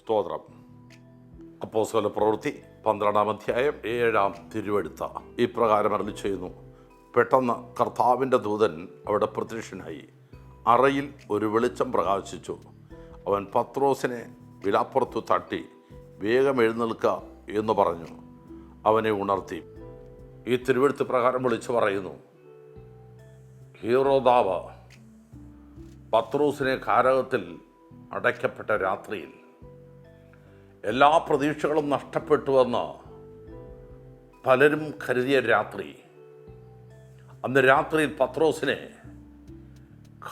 സ്തോത്രം. അപ്പോസ്തല പ്രവൃത്തി പന്ത്രണ്ടാം അധ്യായം ഏഴാം തിരുവെടുത്ത ഇപ്രകാരം അരളി ചെയ്യുന്നു. പെട്ടെന്ന് കർത്താവിന്റെ ദൂതൻ അവിടെ പ്രത്യക്ഷനായി. അറയിൽ ഒരു വെളിച്ചം പ്രകാശിച്ചു. അവൻ പത്രോസിനെ വിലാപ്പുറത്തു തട്ടി വേഗം എഴുന്നേൽക്കുക എന്ന് പറഞ്ഞു. അവനെ ഉണർത്തി. ഈ തിരുവെടുത്ത് പ്രകാരം വിളിച്ചു പറയുന്നു. ഹീറോദാവ പത്രോസിനെ കാരകത്തിൽ അടയ്ക്കപ്പെട്ട രാത്രിയിൽ എല്ലാ പ്രതീക്ഷകളും നഷ്ടപ്പെട്ടുവെന്ന് പലരും കരുതിയ രാത്രി. അന്ന് രാത്രിയിൽ പത്രോസിനെ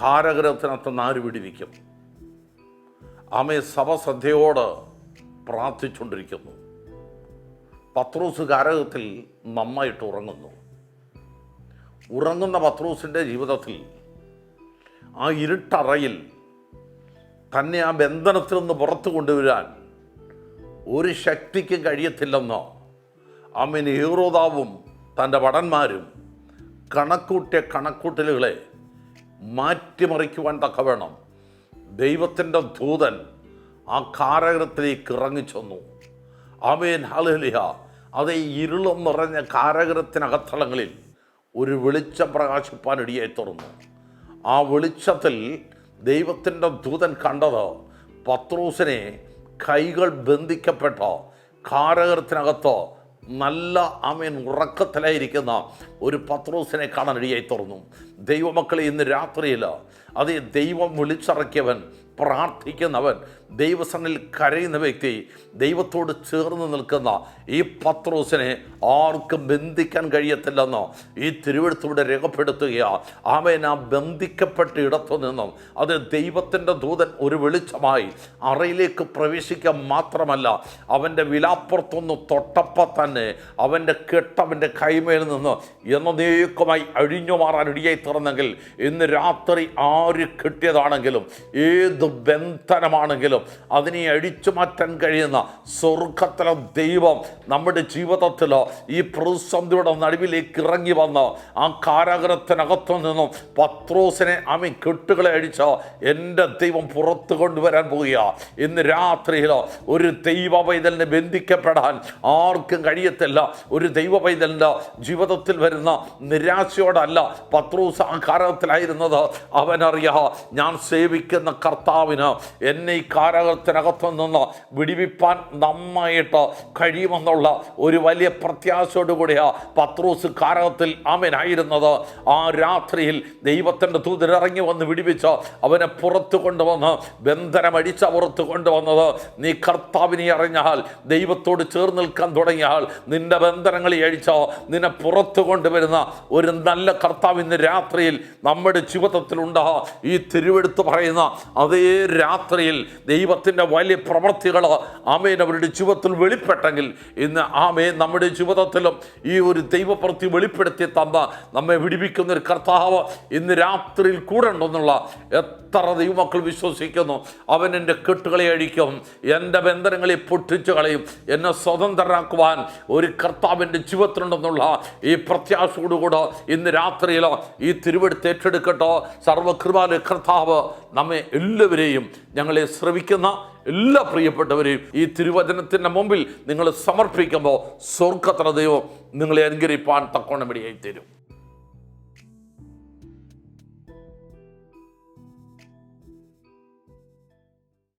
കാരഗ്രഹത്തിനകത്ത് നാര് വിടിവിക്കും ആമയെ സഭശ്രദ്ധയോട് പ്രാർത്ഥിച്ചുകൊണ്ടിരിക്കുന്നു. പത്രോസ് കാരകത്തിൽ നന്നായിട്ട് ഉറങ്ങുന്നു. ഉറങ്ങുന്ന പത്രോസിന്റെ ജീവിതത്തിൽ ആ ഇരുട്ടറയിൽ തന്നെ ആ ബന്ധനത്തിൽ നിന്ന് പുറത്തു കൊണ്ടുവരാൻ ഒരു ശക്തിക്കും കഴിയത്തില്ലെന്നോ. അമ്മൻ ഹീറോദാവും തന്റെ വടന്മാരും കണക്കൂട്ടിയ കണക്കൂട്ടലുകളെ മാറ്റിമറിക്കുവാൻ തക്കവേണം ദൈവത്തിന്റെ ദൂതൻ ആ കാരകരത്തിലേക്ക് ഇറങ്ങിച്ചെന്നു. ആമേൻ ഹലിഹ അത് ഇരുളും നിറഞ്ഞ കാരകരത്തിനകത്തളങ്ങളിൽ ഒരു വെളിച്ചം പ്രകാശിപ്പാൻ ഇടിയായി തുറന്നു ആ വെളിച്ചത്തിൽ ദൈവത്തിന്റെ ദൂതൻ കണ്ടത് പത്രോസിനെ കൈകൾ ബന്ധിക്കപ്പെട്ടോ കാരകത്തിനകത്തോ നല്ല അമീൻ ഉറക്കത്തിലായിരിക്കുന്ന ഒരു പത്രോസിനെ കാണാൻ തുറന്നു ദൈവമക്കളെ ഇന്ന് രാത്രിയിൽ അതേ ദൈവം വിളിച്ചിറക്കിയവൻ പ്രാർത്ഥിക്കുന്നവൻ ദൈവസനിൽ കരയുന്ന വ്യക്തി ദൈവത്തോട് ചേർന്ന് നിൽക്കുന്ന ഈ പത്രോസിനെ ആർക്കും ബന്ധിക്കാൻ കഴിയത്തില്ലെന്നോ ഈ തിരുവഴുത്തൂടെ രേഖപ്പെടുത്തുകയാ. അവൻ ആ ബന്ധിക്കപ്പെട്ട ഇടത്തു നിന്നും അത് ദൈവത്തിന്റെ ദൂതൻ ഒരു വെളിച്ചമായി അറയിലേക്ക് പ്രവേശിക്കാൻ മാത്രമല്ല അവന്റെ വിലാപ്പുറത്തൊന്ന് തൊട്ടപ്പോൾ തന്നെ അവന്റെ കെട്ടവന്റെ കൈമേൽ നിന്ന് എന്നേക്കുമായി അഴിഞ്ഞു മാറാൻ ഇടിയായി തുറന്നെങ്കിൽ ഇന്ന് രാത്രി ആര് കിട്ടിയതാണെങ്കിലും ഏത് ബന്ധനമാണെങ്കിലും അതിനെ അഴിച്ചു മാറ്റാൻ കഴിയുന്ന സ്വർഗത്തിലെ ദൈവം നമ്മുടെ ജീവിതത്തിൽ ഈ പ്രതിസന്ധിയുടെ നടുവിലേക്ക് ഇറങ്ങി വന്ന് ആ കാരാഗ്രഹത്തിനകത്തു നിന്നും പത്രോസിനെ അമി കെട്ടുകളെ അഴിച്ച് എന്റെ ദൈവം പുറത്തു കൊണ്ടുവരാൻ പോവുക ഇന്ന് രാത്രിയിൽ ഒരു ദൈവ പൈതലിനെ ബന്ധിക്കപ്പെടാൻ ആർക്കും കഴിയത്തില്ല. ഒരു ദൈവ പൈതലിന്റെ ജീവിതത്തിൽ വരുന്ന നിരാശയോടല്ല പത്രോസ് ആ കാരകത്തിലായിരുന്നത് അവനറിയാ ഞാൻ സേവിക്കുന്ന കർത്താവിന് എന്നെ ഈ കാരകത്തിനകത്തു നിന്ന് വിടിവിപ്പാൻ നന്നായിട്ട് കഴിയുമെന്നുള്ള ഒരു വലിയ പ്രത്യാശയോടുകൂടിയാ പത്രോസ് കാരകത്തിൽ അമനായിരുന്നത് ആ രാത്രിയിൽ ദൈവത്തിന്റെ തൂതിലിറങ്ങി വന്ന് വിടിവിച്ച് അവനെ പുറത്ത് കൊണ്ടുവന്ന് ബന്ധനമടിച്ച പുറത്ത് കൊണ്ടുവന്നത് നീ കർത്താവിനെ അറിഞ്ഞാൽ ദൈവത്തോട് ചേർന്ന് നിൽക്കാൻ തുടങ്ങിയാൽ നിന്റെ ബന്ധനങ്ങളെ അഴിച്ചോ നിന്നെ പുറത്ത് കൊണ്ടുവരുന്ന ഒരു നല്ല കർത്താവ് ഇന്ന് രാത്രിയിൽ നമ്മുടെ ജീവിതത്തിലുണ്ട്. ഈ തിരുവെടുത്ത് പറയുന്ന അതേ രാത്രിയിൽ ദൈവത്തിന്റെ വലിയ പ്രവൃത്തികൾ ആമേൻ അവരുടെ ജീവിതത്തിൽ വെളിപ്പെട്ടെങ്കിൽ ഇന്ന് ആമേൻ നമ്മുടെ ജീവിതത്തിലും ഈ ഒരു ദൈവപ്രവൃത്തി വെളിപ്പെടുത്തി തന്ന നമ്മെ വിടിപ്പിക്കുന്ന ഒരു കർത്താവ് ഇന്ന് രാത്രിയിൽ കൂടെ ഉണ്ടെന്നുള്ള എത്ര ദൈവമക്കൾ വിശ്വസിക്കുന്നു. അവൻ എന്റെ കെട്ടുകളെ അഴിക്കും. എന്റെ ബന്ധനങ്ങളെ പൊട്ടിച്ചു കളയും. എന്നെ സ്വതന്ത്രരാക്കുവാൻ ഒരു കർത്താവിന്റെ ജീവിതത്തിലുണ്ടെന്നുള്ള ഈ പ്രത്യാശയോടുകൂടെ ഇന്ന് രാത്രിയിലോ ഈ തിരുവെടുത്ത് ഏറ്റെടുക്കട്ടോ. സർവകൃപാല കർത്താവ് നമ്മെ എല്ലാവരെയും ഞങ്ങളെ ശ്രവിക്കുന്ന എല്ലാ പ്രിയപ്പെട്ടവരെയും ഈ തിരുവചനത്തിന്റെ മുമ്പിൽ നിങ്ങൾ സമർപ്പിക്കുമ്പോൾ സ്വർഗത്ര ദൈവം നിങ്ങളെ അനുഗ്രഹിപ്പാൻ തക്കോണമിടിയായി തരും